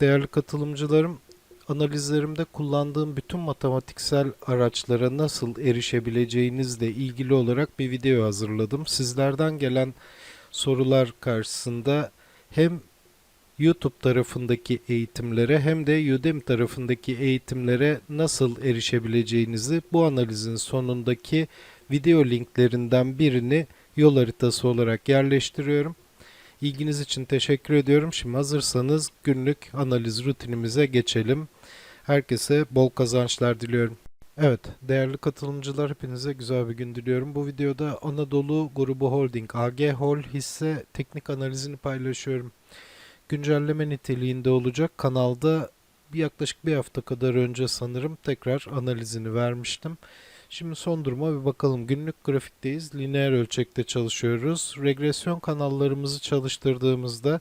Değerli katılımcılarım, analizlerimde kullandığım bütün matematiksel araçlara nasıl erişebileceğinizle ilgili olarak bir video hazırladım. Sizlerden gelen sorular karşısında hem YouTube tarafındaki eğitimlere hem de Udemy tarafındaki eğitimlere nasıl erişebileceğinizi bu analizin sonundaki video linklerinden birini yol haritası olarak yerleştiriyorum. İlginiz için teşekkür ediyorum. Şimdi hazırsanız günlük analiz rutinimize geçelim. Herkese bol kazançlar diliyorum. Evet, değerli katılımcılar hepinize güzel bir gün diliyorum. Bu videoda Anadolu Grubu Holding AG Hol hisse teknik analizini paylaşıyorum. Güncelleme niteliğinde olacak. Kanalda yaklaşık bir hafta kadar önce sanırım tekrar analizini vermiştim. Şimdi son duruma bir bakalım. Günlük grafikteyiz. Lineer ölçekte çalışıyoruz. Regresyon kanallarımızı çalıştırdığımızda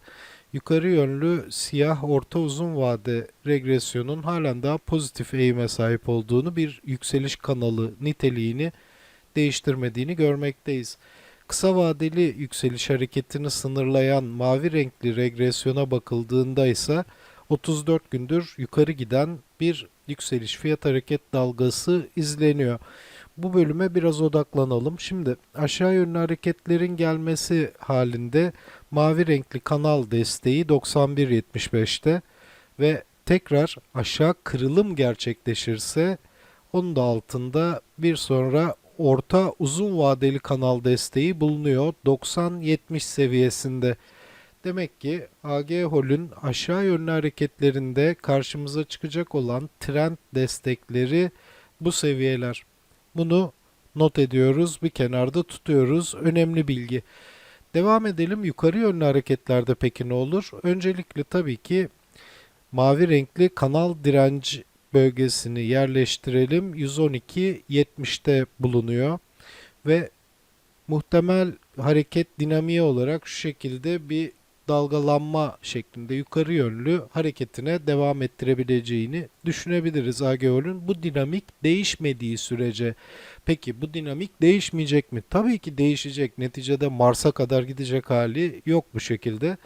yukarı yönlü siyah orta uzun vade regresyonun halen daha pozitif eğime sahip olduğunu bir yükseliş kanalı niteliğini değiştirmediğini görmekteyiz. Kısa vadeli yükseliş hareketini sınırlayan mavi renkli regresyona bakıldığında ise 34 gündür yukarı giden bir yükseliş fiyat hareket dalgası izleniyor. Bu bölüme biraz odaklanalım. Şimdi aşağı yönlü hareketlerin gelmesi halinde mavi renkli kanal desteği 91.75'te ve tekrar aşağı kırılım gerçekleşirse onun da altında bir sonra orta uzun vadeli kanal desteği bulunuyor 90-70 seviyesinde. Demek ki AG Hol'ün aşağı yönlü hareketlerinde karşımıza çıkacak olan trend destekleri bu seviyeler. Bunu not ediyoruz, bir kenarda tutuyoruz. Önemli bilgi. Devam edelim. Yukarı yönlü hareketlerde peki ne olur? Öncelikle tabii ki mavi renkli kanal direnç bölgesini yerleştirelim. 112.70'te bulunuyor ve muhtemel hareket dinamiği olarak şu şekilde bir dalgalanma şeklinde yukarı yönlü hareketine devam ettirebileceğini düşünebiliriz AGO'nun. Bu dinamik değişmediği sürece peki bu dinamik değişmeyecek mi? Tabii ki değişecek. Neticede Mars'a kadar gidecek hali yok bu şekilde.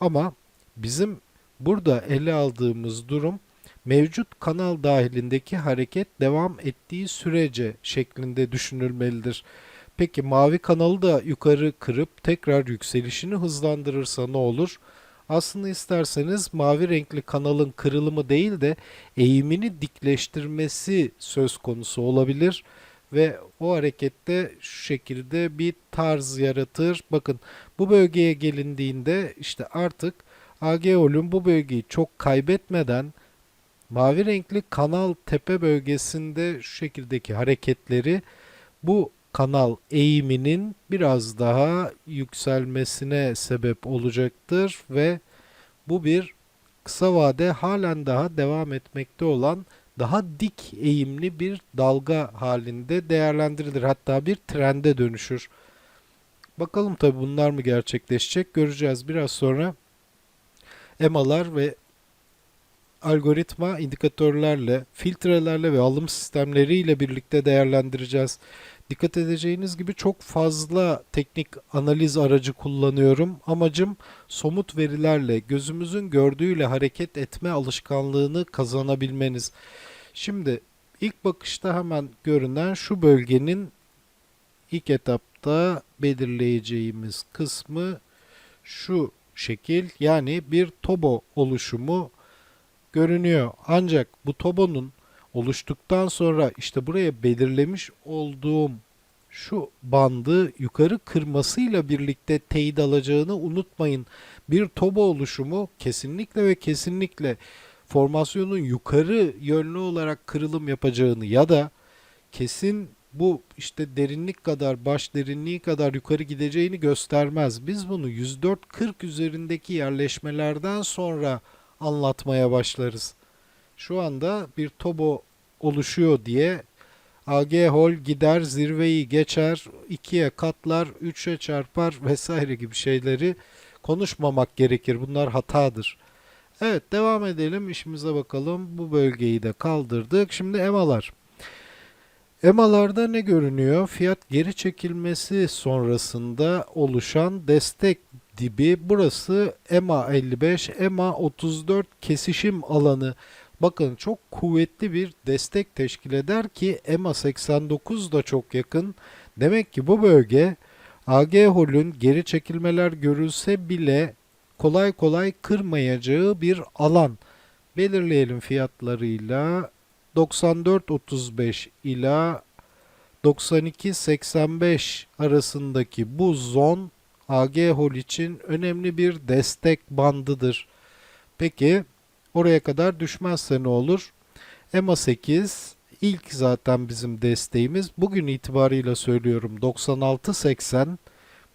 Ama bizim burada ele aldığımız durum mevcut kanal dahilindeki hareket devam ettiği sürece şeklinde düşünülmelidir. Peki mavi kanalı da yukarı kırıp tekrar yükselişini hızlandırırsa ne olur? Aslında isterseniz mavi renkli kanalın kırılımı değil de eğimini dikleştirmesi söz konusu olabilir ve o harekette şu şekilde bir tarz yaratır. Bakın bu bölgeye gelindiğinde işte artık AGO'nun bu bölgeyi çok kaybetmeden mavi renkli kanal tepe bölgesinde şu şekildeki hareketleri bu kanal eğiminin biraz daha yükselmesine sebep olacaktır ve bu bir kısa vade halen daha devam etmekte olan daha dik eğimli bir dalga halinde değerlendirilir. Hatta bir trende dönüşür. Bakalım tabi bunlar mı gerçekleşecek göreceğiz biraz sonra. EMA'lar ve algoritma indikatörlerle, filtrelerle ve alım sistemleriyle birlikte değerlendireceğiz. Dikkat edeceğiniz gibi çok fazla teknik analiz aracı kullanıyorum. Amacım somut verilerle, gözümüzün gördüğüyle hareket etme alışkanlığını kazanabilmeniz. Şimdi ilk bakışta hemen görünen şu bölgenin ilk etapta belirleyeceğimiz kısmı şu şekil yani bir tobo oluşumu görünüyor. Ancak bu tobonun oluştuktan sonra işte buraya belirlemiş olduğum şu bandı yukarı kırmasıyla birlikte teyit alacağını unutmayın. Bir tobo oluşumu kesinlikle ve kesinlikle formasyonun yukarı yönlü olarak kırılım yapacağını ya da kesin bu işte derinlik kadar baş derinliği kadar yukarı gideceğini göstermez. Biz bunu 104-40 üzerindeki yerleşmelerden sonra anlatmaya başlarız. Şu anda bir tobo oluşuyor diye AG Hol gider zirveyi geçer, ikiye katlar, üçe çarpar vesaire gibi şeyleri konuşmamak gerekir. Bunlar hatadır. Evet devam edelim işimize bakalım. Bu bölgeyi de kaldırdık. Şimdi EMA'lar. EMA'larda ne görünüyor? Fiyat geri çekilmesi sonrasında oluşan destek dibi. Burası EMA 55, EMA 34 kesişim alanı. Bakın çok kuvvetli bir destek teşkil eder ki EMA 89 da çok yakın. Demek ki bu bölge AG Hol'ün geri çekilmeler görülse bile kolay kolay kırmayacağı bir alan. Belirleyelim fiyatlarıyla 94.35 ila 92.85 arasındaki bu zon AG Hol için önemli bir destek bandıdır. Peki oraya kadar düşmezse ne olur? EMA 8 ilk zaten bizim desteğimiz. Bugün itibarıyla söylüyorum 96.80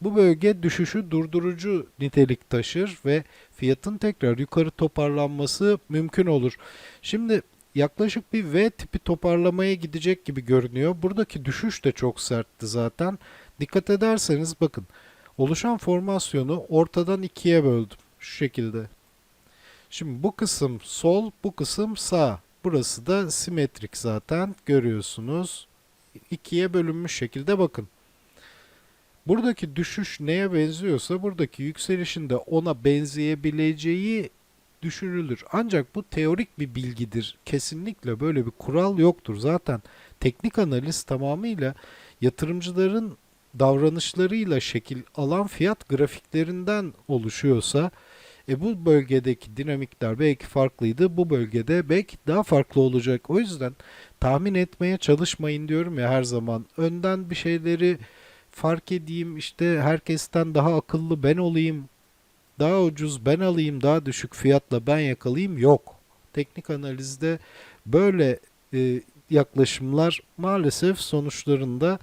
bu bölge düşüşü durdurucu nitelik taşır ve fiyatın tekrar yukarı toparlanması mümkün olur. Şimdi yaklaşık bir V tipi toparlamaya gidecek gibi görünüyor. Buradaki düşüş de çok sertti zaten. Dikkat ederseniz bakın oluşan formasyonu ortadan ikiye böldüm. Şu şekilde. Şimdi bu kısım sol, bu kısım sağ. Burası da simetrik zaten görüyorsunuz. İkiye bölünmüş şekilde bakın. Buradaki düşüş neye benziyorsa buradaki yükselişin de ona benzeyebileceği düşünülür. Ancak bu teorik bir bilgidir. Kesinlikle böyle bir kural yoktur. Zaten teknik analiz tamamıyla yatırımcıların davranışlarıyla şekil alan fiyat grafiklerinden oluşuyorsa e bu bölgedeki dinamikler belki farklıydı. Bu bölgede belki daha farklı olacak. O yüzden tahmin etmeye çalışmayın diyorum ya her zaman. Önden bir şeyleri fark edeyim işte herkesten daha akıllı ben olayım daha ucuz ben alayım daha düşük fiyatla ben yakalayayım yok. Teknik analizde böyle e, yaklaşımlar maalesef sonuçlarında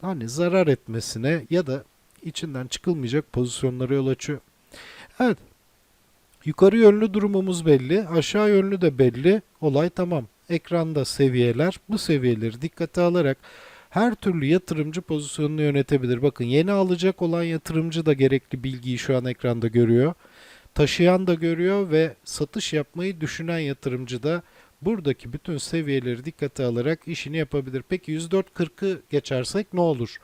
hani zarar etmesine ya da içinden çıkılmayacak pozisyonlara yol açıyor. Evet. Yukarı yönlü durumumuz belli. Aşağı yönlü de belli. Olay tamam. Ekranda seviyeler. Bu seviyeleri dikkate alarak her türlü yatırımcı pozisyonunu yönetebilir. Bakın yeni alacak olan yatırımcı da gerekli bilgiyi şu an ekranda görüyor. Taşıyan da görüyor ve satış yapmayı düşünen yatırımcı da buradaki bütün seviyeleri dikkate alarak işini yapabilir. Peki 104.40'ı geçersek ne olur?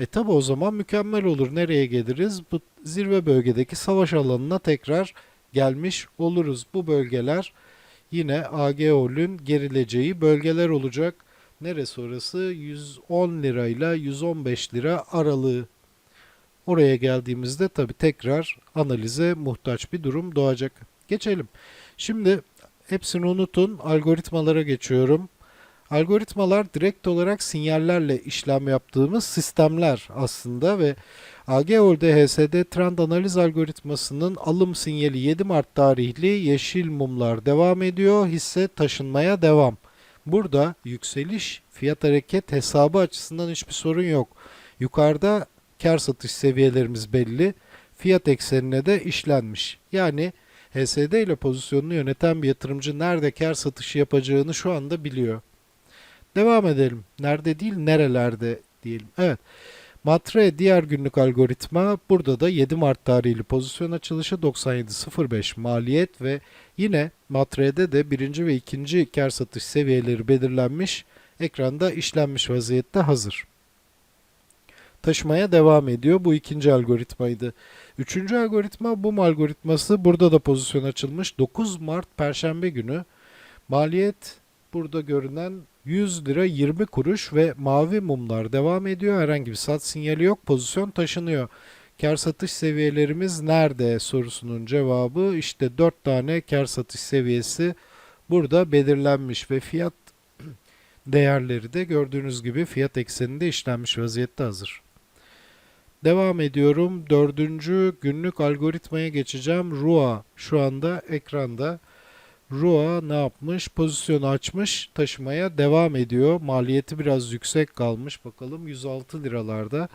E tabi o zaman mükemmel olur. Nereye geliriz? Bu zirve bölgedeki savaş alanına tekrar gelmiş oluruz. Bu bölgeler yine AGO'nun gerileceği bölgeler olacak. Neresi orası? 110 lirayla 115 lira aralığı. Oraya geldiğimizde tabi tekrar analize muhtaç bir durum doğacak. Geçelim. Şimdi hepsini unutun. Algoritmalara geçiyorum. Algoritmalar direkt olarak sinyallerle işlem yaptığımız sistemler aslında ve AGOL'de HSD trend analiz algoritmasının alım sinyali 7 Mart tarihli yeşil mumlar devam ediyor. Hisse taşınmaya devam. Burada yükseliş fiyat hareket hesabı açısından hiçbir sorun yok. Yukarıda kar satış seviyelerimiz belli. Fiyat eksenine de işlenmiş. Yani HSD ile pozisyonunu yöneten bir yatırımcı nerede kar satışı yapacağını şu anda biliyor. Devam edelim. Nerede değil, nerelerde diyelim. Evet. Matre diğer günlük algoritma burada da 7 Mart tarihli pozisyon açılışı 97.05 maliyet ve yine Matre'de de birinci ve ikinci kar satış seviyeleri belirlenmiş. Ekranda işlenmiş vaziyette hazır. Taşımaya devam ediyor. Bu ikinci algoritmaydı. Üçüncü algoritma BUM algoritması. Burada da pozisyon açılmış. 9 Mart Perşembe günü. Maliyet burada görünen 100 lira 20 kuruş ve mavi mumlar devam ediyor. Herhangi bir sat sinyali yok. Pozisyon taşınıyor. Kar satış seviyelerimiz nerede sorusunun cevabı işte 4 tane kar satış seviyesi burada belirlenmiş ve fiyat değerleri de gördüğünüz gibi fiyat ekseninde işlenmiş vaziyette hazır. Devam ediyorum. Dördüncü günlük algoritmaya geçeceğim. RUA şu anda ekranda. RUA ne yapmış? Pozisyonu açmış, taşımaya devam ediyor. Maliyeti biraz yüksek kalmış. Bakalım 106 liralarda.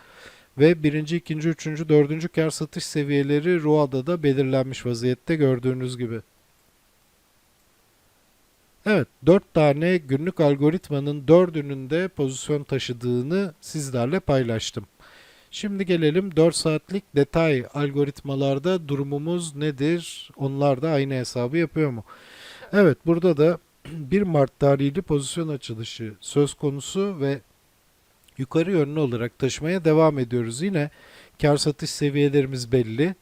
Ve birinci, ikinci, üçüncü, dördüncü kar satış seviyeleri RUA'da da belirlenmiş vaziyette gördüğünüz gibi. Evet, 4 tane günlük algoritmanın dördünün de pozisyon taşıdığını sizlerle paylaştım. Şimdi gelelim 4 saatlik detay algoritmalarda durumumuz nedir? Onlar da aynı hesabı yapıyor mu? Evet, burada da 1 Mart tarihli pozisyon açılışı söz konusu ve yukarı yönlü olarak taşımaya devam ediyoruz. Yine Kar satış seviyelerimiz belli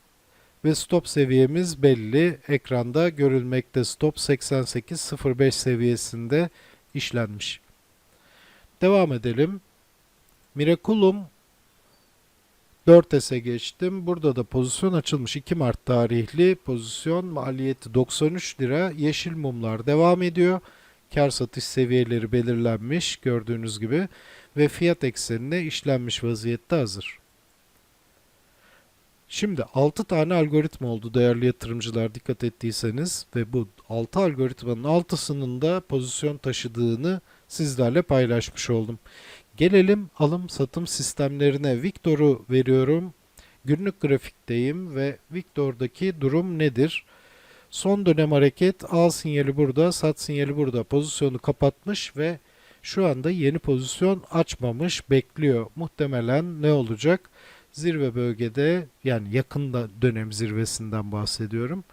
ve stop seviyemiz belli. Ekranda görülmekte stop 88.05 seviyesinde işlenmiş. Devam edelim. Miraculum 4S'e geçtim. Burada da pozisyon açılmış. 2 Mart tarihli pozisyon maliyeti 93 lira. Yeşil mumlar devam ediyor. Kar satış seviyeleri belirlenmiş gördüğünüz gibi ve fiyat eksenine işlenmiş vaziyette hazır. Şimdi 6 tane algoritma oldu değerli yatırımcılar dikkat ettiyseniz ve bu 6 algoritmanın 6'sının da pozisyon taşıdığını sizlerle paylaşmış oldum. Gelelim alım satım sistemlerine. Victor'u veriyorum. Günlük grafikteyim ve Victor'daki durum nedir? Son dönem hareket al sinyali burada, sat sinyali burada. Pozisyonu kapatmış ve şu anda yeni pozisyon açmamış, bekliyor. Muhtemelen ne olacak? Zirve bölgede yani yakında dönem zirvesinden bahsediyorum.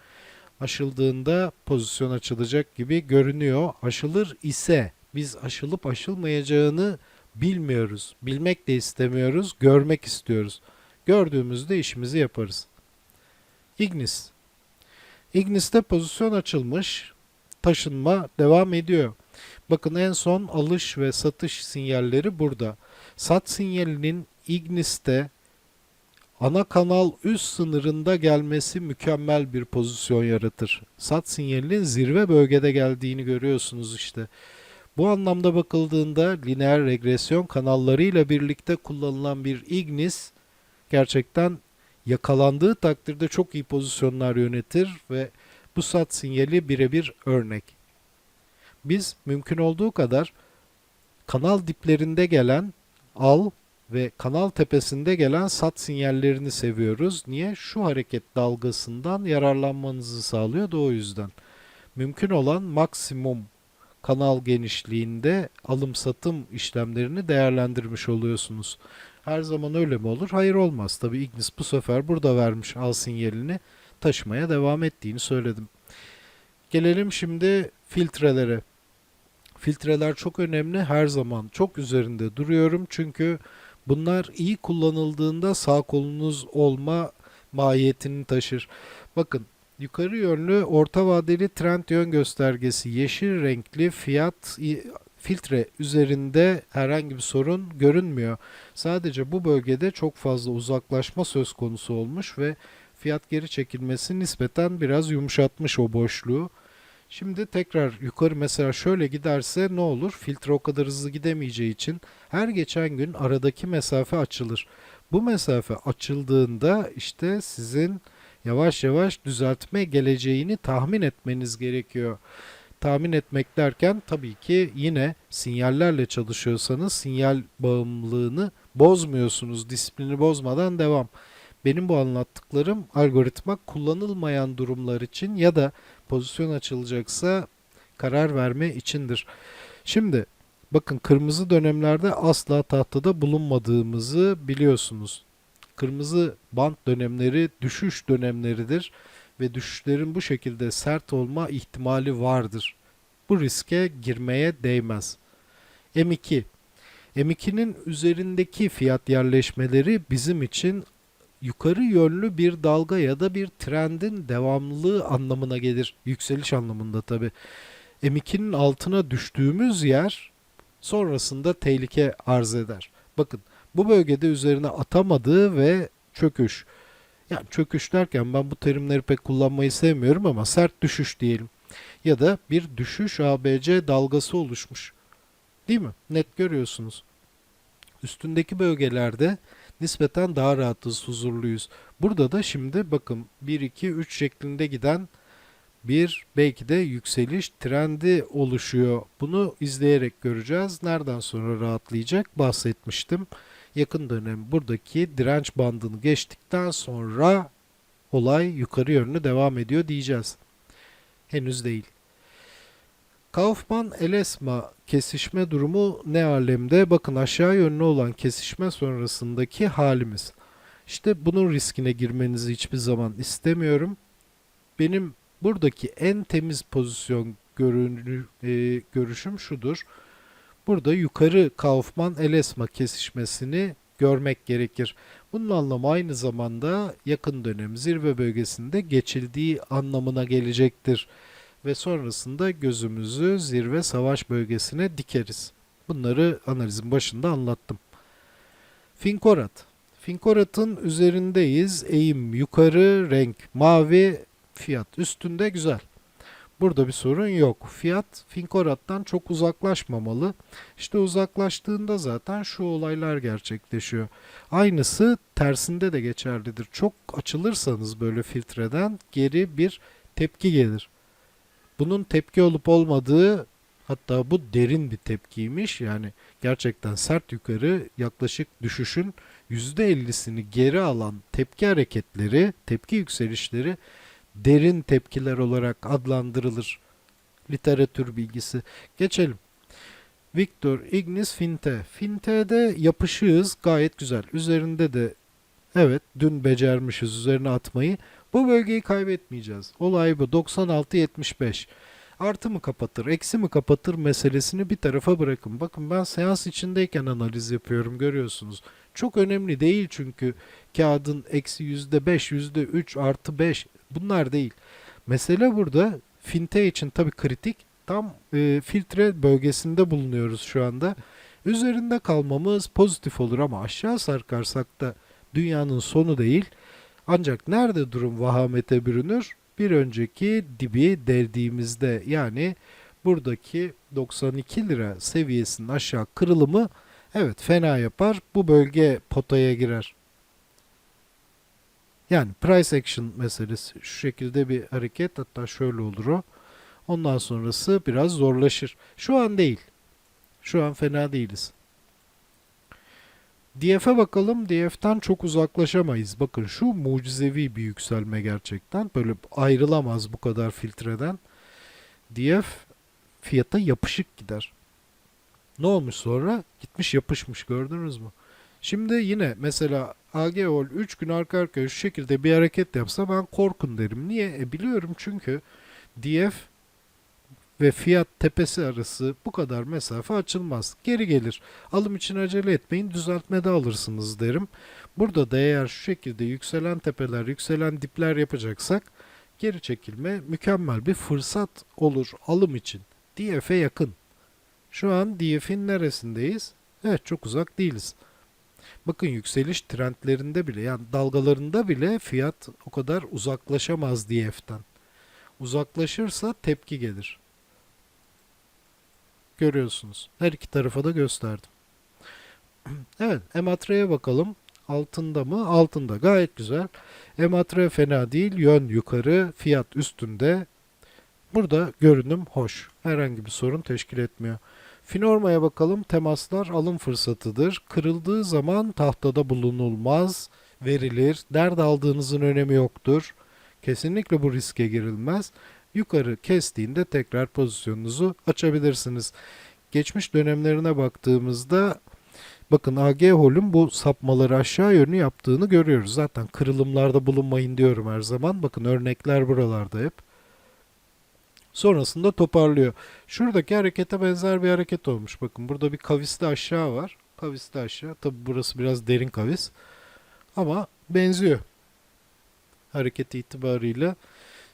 Aşıldığında pozisyon açılacak gibi görünüyor. Aşılır ise biz aşılıp aşılmayacağını bilmiyoruz. Bilmek de istemiyoruz, görmek istiyoruz. Gördüğümüzde işimizi yaparız. Ignis. Ignis'te pozisyon açılmış. Taşınma devam ediyor. Bakın en son alış ve satış sinyalleri burada. Sat sinyalinin Ignis'te ana kanal üst sınırında gelmesi mükemmel bir pozisyon yaratır. Sat sinyalinin zirve bölgede geldiğini görüyorsunuz işte. Bu anlamda bakıldığında lineer regresyon kanallarıyla birlikte kullanılan bir Ignis gerçekten yakalandığı takdirde çok iyi pozisyonlar yönetir ve bu sat sinyali birebir örnek. Biz mümkün olduğu kadar kanal diplerinde gelen al ve kanal tepesinde gelen sat sinyallerini seviyoruz. Niye? Şu hareket dalgasından yararlanmanızı sağlıyor da o yüzden. Mümkün olan maksimum kanal genişliğinde alım satım işlemlerini değerlendirmiş oluyorsunuz. Her zaman öyle mi olur? Hayır olmaz. Tabi Ignis bu sefer burada vermiş al sinyalini taşımaya devam ettiğini söyledim. Gelelim şimdi filtrelere. Filtreler çok önemli. Her zaman çok üzerinde duruyorum. Çünkü bunlar iyi kullanıldığında sağ kolunuz olma mahiyetini taşır. Bakın yukarı yönlü orta vadeli trend yön göstergesi yeşil renkli fiyat filtre üzerinde herhangi bir sorun görünmüyor. Sadece bu bölgede çok fazla uzaklaşma söz konusu olmuş ve fiyat geri çekilmesi nispeten biraz yumuşatmış o boşluğu. Şimdi tekrar yukarı mesela şöyle giderse ne olur? Filtre o kadar hızlı gidemeyeceği için her geçen gün aradaki mesafe açılır. Bu mesafe açıldığında işte sizin yavaş yavaş düzeltme geleceğini tahmin etmeniz gerekiyor. Tahmin etmek derken tabii ki yine sinyallerle çalışıyorsanız sinyal bağımlılığını bozmuyorsunuz. Disiplini bozmadan devam. Benim bu anlattıklarım algoritma kullanılmayan durumlar için ya da pozisyon açılacaksa karar verme içindir. Şimdi bakın kırmızı dönemlerde asla tahtada bulunmadığımızı biliyorsunuz. Kırmızı bant dönemleri düşüş dönemleridir ve düşüşlerin bu şekilde sert olma ihtimali vardır. Bu riske girmeye değmez. M2 M2'nin üzerindeki fiyat yerleşmeleri bizim için yukarı yönlü bir dalga ya da bir trendin devamlılığı anlamına gelir. Yükseliş anlamında tabi. M2'nin altına düştüğümüz yer sonrasında tehlike arz eder. Bakın bu bölgede üzerine atamadığı ve çöküş. Yani çöküş derken ben bu terimleri pek kullanmayı sevmiyorum ama sert düşüş diyelim. Ya da bir düşüş ABC dalgası oluşmuş. Değil mi? Net görüyorsunuz. Üstündeki bölgelerde nispeten daha rahatız, huzurluyuz. Burada da şimdi bakın 1, 2, 3 şeklinde giden bir belki de yükseliş trendi oluşuyor. Bunu izleyerek göreceğiz. Nereden sonra rahatlayacak bahsetmiştim. Yakın dönem buradaki direnç bandını geçtikten sonra olay yukarı yönlü devam ediyor diyeceğiz. Henüz değil. Kaufman Elesma kesişme durumu ne alemde? Bakın aşağı yönlü olan kesişme sonrasındaki halimiz. İşte bunun riskine girmenizi hiçbir zaman istemiyorum. Benim buradaki en temiz pozisyon görünü, e, görüşüm şudur. Burada yukarı Kaufman Elesma kesişmesini görmek gerekir. Bunun anlamı aynı zamanda yakın dönem zirve bölgesinde geçildiği anlamına gelecektir. Ve sonrasında gözümüzü zirve savaş bölgesine dikeriz. Bunları analizin başında anlattım. Finkorat. Finkorat'ın üzerindeyiz. Eğim yukarı, renk mavi, fiyat üstünde güzel. Burada bir sorun yok. Fiyat Finkorat'tan çok uzaklaşmamalı. İşte uzaklaştığında zaten şu olaylar gerçekleşiyor. Aynısı tersinde de geçerlidir. Çok açılırsanız böyle filtreden geri bir tepki gelir. Bunun tepki olup olmadığı hatta bu derin bir tepkiymiş. Yani gerçekten sert yukarı yaklaşık düşüşün %50'sini geri alan tepki hareketleri, tepki yükselişleri derin tepkiler olarak adlandırılır. Literatür bilgisi. Geçelim. Victor Ignis Finte. Finte'de yapışığız gayet güzel. Üzerinde de evet dün becermişiz üzerine atmayı. Bu bölgeyi kaybetmeyeceğiz. Olay bu. 96-75. Artı mı kapatır, eksi mi kapatır meselesini bir tarafa bırakın. Bakın ben seans içindeyken analiz yapıyorum görüyorsunuz. Çok önemli değil çünkü kağıdın eksi yüzde beş, yüzde üç, artı beş bunlar değil. Mesele burada finte için tabii kritik. Tam e, filtre bölgesinde bulunuyoruz şu anda. Üzerinde kalmamız pozitif olur ama aşağı sarkarsak da dünyanın sonu değil. Ancak nerede durum vahamete bürünür? Bir önceki dibi deldiğimizde yani buradaki 92 lira seviyesinin aşağı kırılımı evet fena yapar. Bu bölge potaya girer. Yani price action meselesi şu şekilde bir hareket hatta şöyle olur o. Ondan sonrası biraz zorlaşır. Şu an değil. Şu an fena değiliz. DF'e bakalım. DF'ten çok uzaklaşamayız. Bakın şu mucizevi bir yükselme gerçekten. Böyle ayrılamaz bu kadar filtreden. DF fiyata yapışık gider. Ne olmuş sonra? Gitmiş yapışmış gördünüz mü? Şimdi yine mesela AGOL 3 gün arka arkaya şu şekilde bir hareket yapsa ben korkun derim. Niye? E biliyorum çünkü DF ve fiyat tepesi arası bu kadar mesafe açılmaz. Geri gelir. Alım için acele etmeyin düzeltmede alırsınız derim. Burada da eğer şu şekilde yükselen tepeler, yükselen dipler yapacaksak geri çekilme mükemmel bir fırsat olur alım için. DF'e yakın. Şu an DF'in neresindeyiz? Evet çok uzak değiliz. Bakın yükseliş trendlerinde bile yani dalgalarında bile fiyat o kadar uzaklaşamaz DF'den. Uzaklaşırsa tepki gelir. Görüyorsunuz. Her iki tarafa da gösterdim. Evet, ematre'ye bakalım. Altında mı? Altında. Gayet güzel. Ematre fena değil. Yön yukarı, fiyat üstünde. Burada görünüm hoş. Herhangi bir sorun teşkil etmiyor. Finorma'ya bakalım. Temaslar alım fırsatıdır. Kırıldığı zaman tahtada bulunulmaz, verilir. Dert aldığınızın önemi yoktur. Kesinlikle bu riske girilmez. Yukarı kestiğinde tekrar pozisyonunuzu açabilirsiniz. Geçmiş dönemlerine baktığımızda bakın AG Hol'ün bu sapmaları aşağı yönlü yaptığını görüyoruz. Zaten kırılımlarda bulunmayın diyorum her zaman. Bakın örnekler buralarda hep. Sonrasında toparlıyor. Şuradaki harekete benzer bir hareket olmuş. Bakın burada bir kavisli aşağı var. Kavisli aşağı. Tabi burası biraz derin kavis. Ama benziyor. Hareket itibarıyla.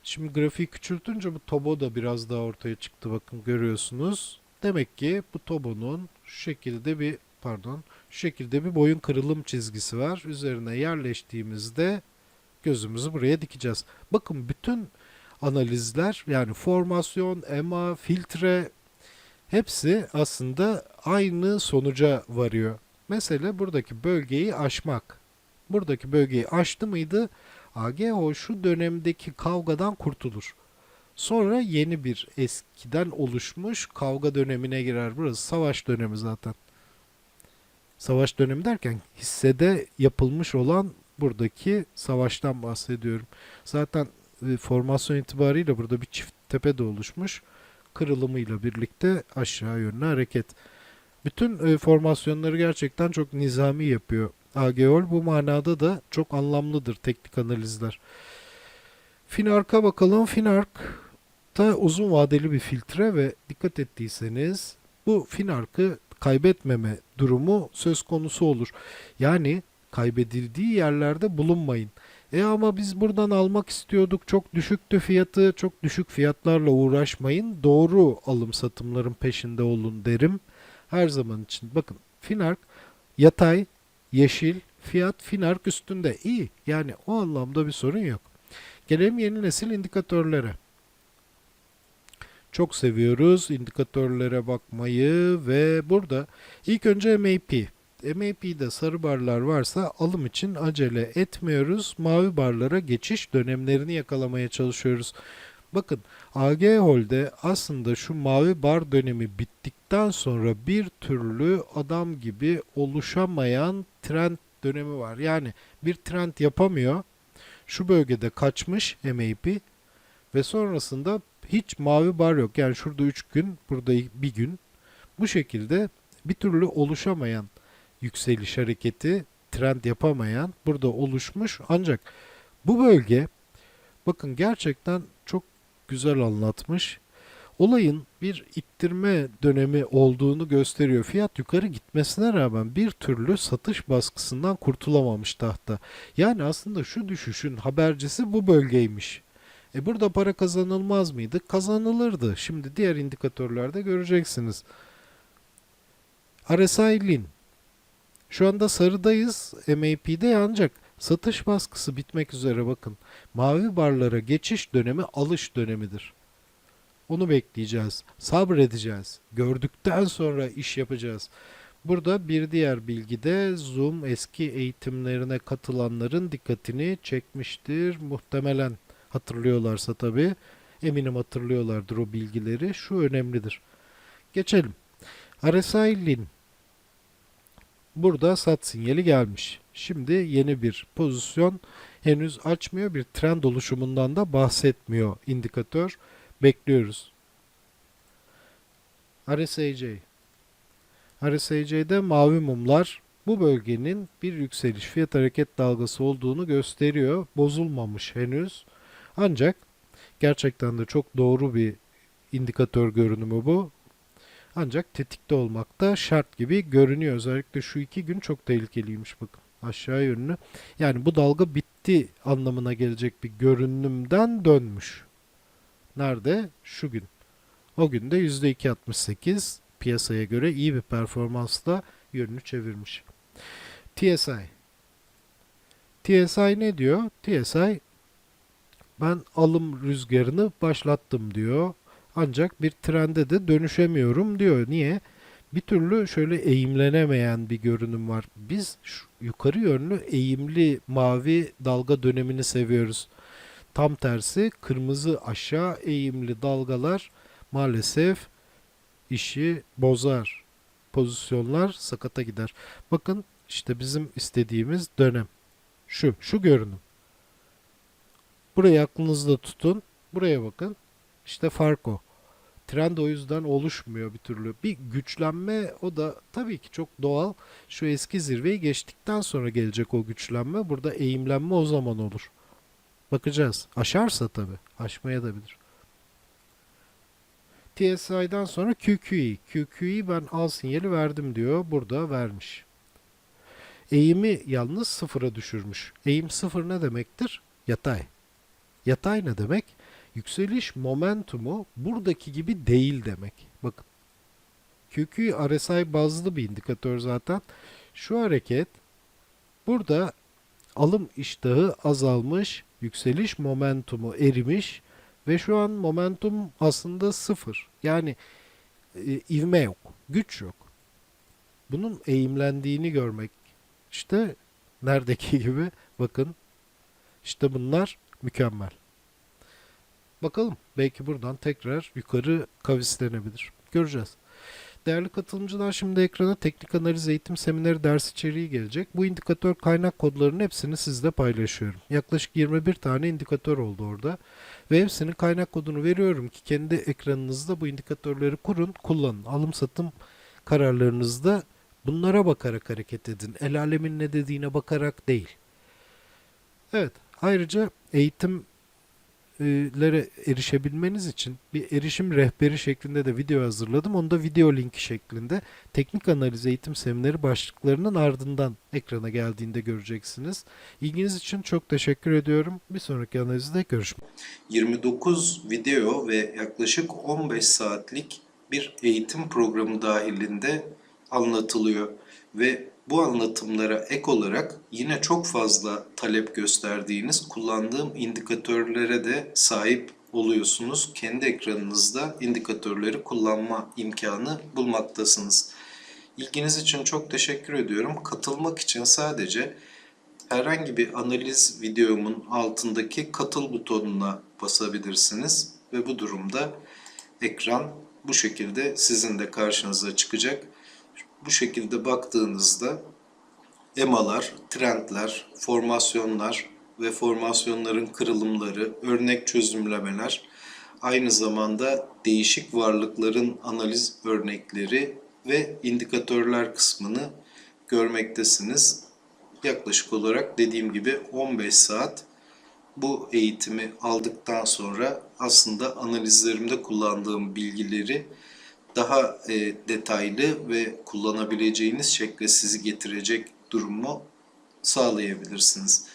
Şimdi grafiği küçültünce bu tobo da biraz daha ortaya çıktı. Bakın görüyorsunuz. Demek ki bu tobonun şu şekilde bir pardon şu şekilde bir boyun kırılım çizgisi var. Üzerine yerleştiğimizde gözümüzü buraya dikeceğiz. Bakın bütün analizler yani formasyon, EMA, filtre hepsi aslında aynı sonuca varıyor. Mesele buradaki bölgeyi aşmak. Buradaki bölgeyi aştı mıydı AGO şu dönemdeki kavgadan kurtulur. Sonra yeni bir eskiden oluşmuş kavga dönemine girer. Burası savaş dönemi zaten. Savaş dönemi derken hissede yapılmış olan buradaki savaştan bahsediyorum. Zaten e, formasyon itibariyle burada bir çift tepe de oluşmuş. Kırılımıyla birlikte aşağı yönlü hareket. Bütün e, formasyonları gerçekten çok nizami yapıyor. AGOL bu manada da çok anlamlıdır teknik analizler. Finark'a bakalım. Finark da uzun vadeli bir filtre ve dikkat ettiyseniz bu Finark'ı kaybetmeme durumu söz konusu olur. Yani kaybedildiği yerlerde bulunmayın. E ama biz buradan almak istiyorduk. Çok düşüktü fiyatı. Çok düşük fiyatlarla uğraşmayın. Doğru alım satımların peşinde olun derim. Her zaman için. Bakın Finark yatay, yeşil, fiyat Finark üstünde. iyi. Yani o anlamda bir sorun yok. Gelelim yeni nesil indikatörlere. Çok seviyoruz indikatörlere bakmayı ve burada ilk önce MAP. MAP'de sarı barlar varsa alım için acele etmiyoruz. Mavi barlara geçiş dönemlerini yakalamaya çalışıyoruz. Bakın AG Hold'de aslında şu mavi bar dönemi bittikten sonra bir türlü adam gibi oluşamayan trend dönemi var. Yani bir trend yapamıyor. Şu bölgede kaçmış MAP ve sonrasında hiç mavi bar yok. Yani şurada 3 gün, burada bir gün. Bu şekilde bir türlü oluşamayan yükseliş hareketi, trend yapamayan burada oluşmuş. Ancak bu bölge bakın gerçekten çok güzel anlatmış. Olayın bir ittirme dönemi olduğunu gösteriyor. Fiyat yukarı gitmesine rağmen bir türlü satış baskısından kurtulamamış tahta. Yani aslında şu düşüşün habercisi bu bölgeymiş. E burada para kazanılmaz mıydı? Kazanılırdı. Şimdi diğer indikatörlerde göreceksiniz. RSI. Şu anda sarıdayız MAP'de ancak satış baskısı bitmek üzere bakın. Mavi barlara geçiş dönemi alış dönemidir. Onu bekleyeceğiz. Sabredeceğiz. Gördükten sonra iş yapacağız. Burada bir diğer bilgi de Zoom eski eğitimlerine katılanların dikkatini çekmiştir. Muhtemelen hatırlıyorlarsa tabii. Eminim hatırlıyorlardır o bilgileri. Şu önemlidir. Geçelim. RSI. Burada sat sinyali gelmiş. Şimdi yeni bir pozisyon henüz açmıyor. Bir trend oluşumundan da bahsetmiyor indikatör. Bekliyoruz. RSIJ. RSIJ'de mavi mumlar bu bölgenin bir yükseliş fiyat hareket dalgası olduğunu gösteriyor. Bozulmamış henüz. Ancak gerçekten de çok doğru bir indikatör görünümü bu. Ancak tetikte olmak da şart gibi görünüyor. Özellikle şu iki gün çok tehlikeliymiş bakın. Aşağı yönlü. Yani bu dalga bitti anlamına gelecek bir görünümden dönmüş. Nerede? Şu gün. O gün de %2.68 piyasaya göre iyi bir performansla yönünü çevirmiş. TSI. TSI ne diyor? TSI ben alım rüzgarını başlattım diyor. Ancak bir trende de dönüşemiyorum diyor. Niye? Bir türlü şöyle eğimlenemeyen bir görünüm var. Biz şu yukarı yönlü eğimli mavi dalga dönemini seviyoruz. Tam tersi kırmızı aşağı eğimli dalgalar maalesef işi bozar. Pozisyonlar sakata gider. Bakın işte bizim istediğimiz dönem. Şu, şu görünüm. Burayı aklınızda tutun. Buraya bakın. İşte fark o. Trend o yüzden oluşmuyor bir türlü. Bir güçlenme o da tabii ki çok doğal. Şu eski zirveyi geçtikten sonra gelecek o güçlenme. Burada eğimlenme o zaman olur. Bakacağız. Aşarsa tabii. Aşmaya da bilir. TSI'den sonra QQE. QQE ben al sinyali verdim diyor. Burada vermiş. Eğimi yalnız sıfıra düşürmüş. Eğim sıfır ne demektir? Yatay. Yatay ne demek? Yükseliş momentumu buradaki gibi değil demek. Bakın. QQ RSI bazlı bir indikatör zaten. Şu hareket burada alım iştahı azalmış, yükseliş momentumu erimiş ve şu an momentum aslında sıfır. Yani e, ivme yok, güç yok. Bunun eğimlendiğini görmek işte neredeki gibi bakın işte bunlar mükemmel. Bakalım belki buradan tekrar yukarı kavislenebilir. Göreceğiz. Değerli katılımcılar şimdi ekrana teknik analiz eğitim semineri ders içeriği gelecek. Bu indikatör kaynak kodlarının hepsini sizle paylaşıyorum. Yaklaşık 21 tane indikatör oldu orada. Ve hepsinin kaynak kodunu veriyorum ki kendi ekranınızda bu indikatörleri kurun, kullanın. Alım satım kararlarınızda bunlara bakarak hareket edin. El alemin ne dediğine bakarak değil. Evet. Ayrıca eğitim bilgilere erişebilmeniz için bir erişim rehberi şeklinde de video hazırladım. Onu da video linki şeklinde teknik analiz eğitim semineri başlıklarının ardından ekrana geldiğinde göreceksiniz. İlginiz için çok teşekkür ediyorum. Bir sonraki analizde görüşmek 29 video ve yaklaşık 15 saatlik bir eğitim programı dahilinde anlatılıyor ve bu anlatımlara ek olarak yine çok fazla talep gösterdiğiniz kullandığım indikatörlere de sahip oluyorsunuz. Kendi ekranınızda indikatörleri kullanma imkanı bulmaktasınız. İlginiz için çok teşekkür ediyorum. Katılmak için sadece herhangi bir analiz videomun altındaki katıl butonuna basabilirsiniz ve bu durumda ekran bu şekilde sizin de karşınıza çıkacak. Bu şekilde baktığınızda EMA'lar, trendler, formasyonlar ve formasyonların kırılımları, örnek çözümlemeler, aynı zamanda değişik varlıkların analiz örnekleri ve indikatörler kısmını görmektesiniz. Yaklaşık olarak dediğim gibi 15 saat bu eğitimi aldıktan sonra aslında analizlerimde kullandığım bilgileri daha e, detaylı ve kullanabileceğiniz şekle sizi getirecek durumu sağlayabilirsiniz.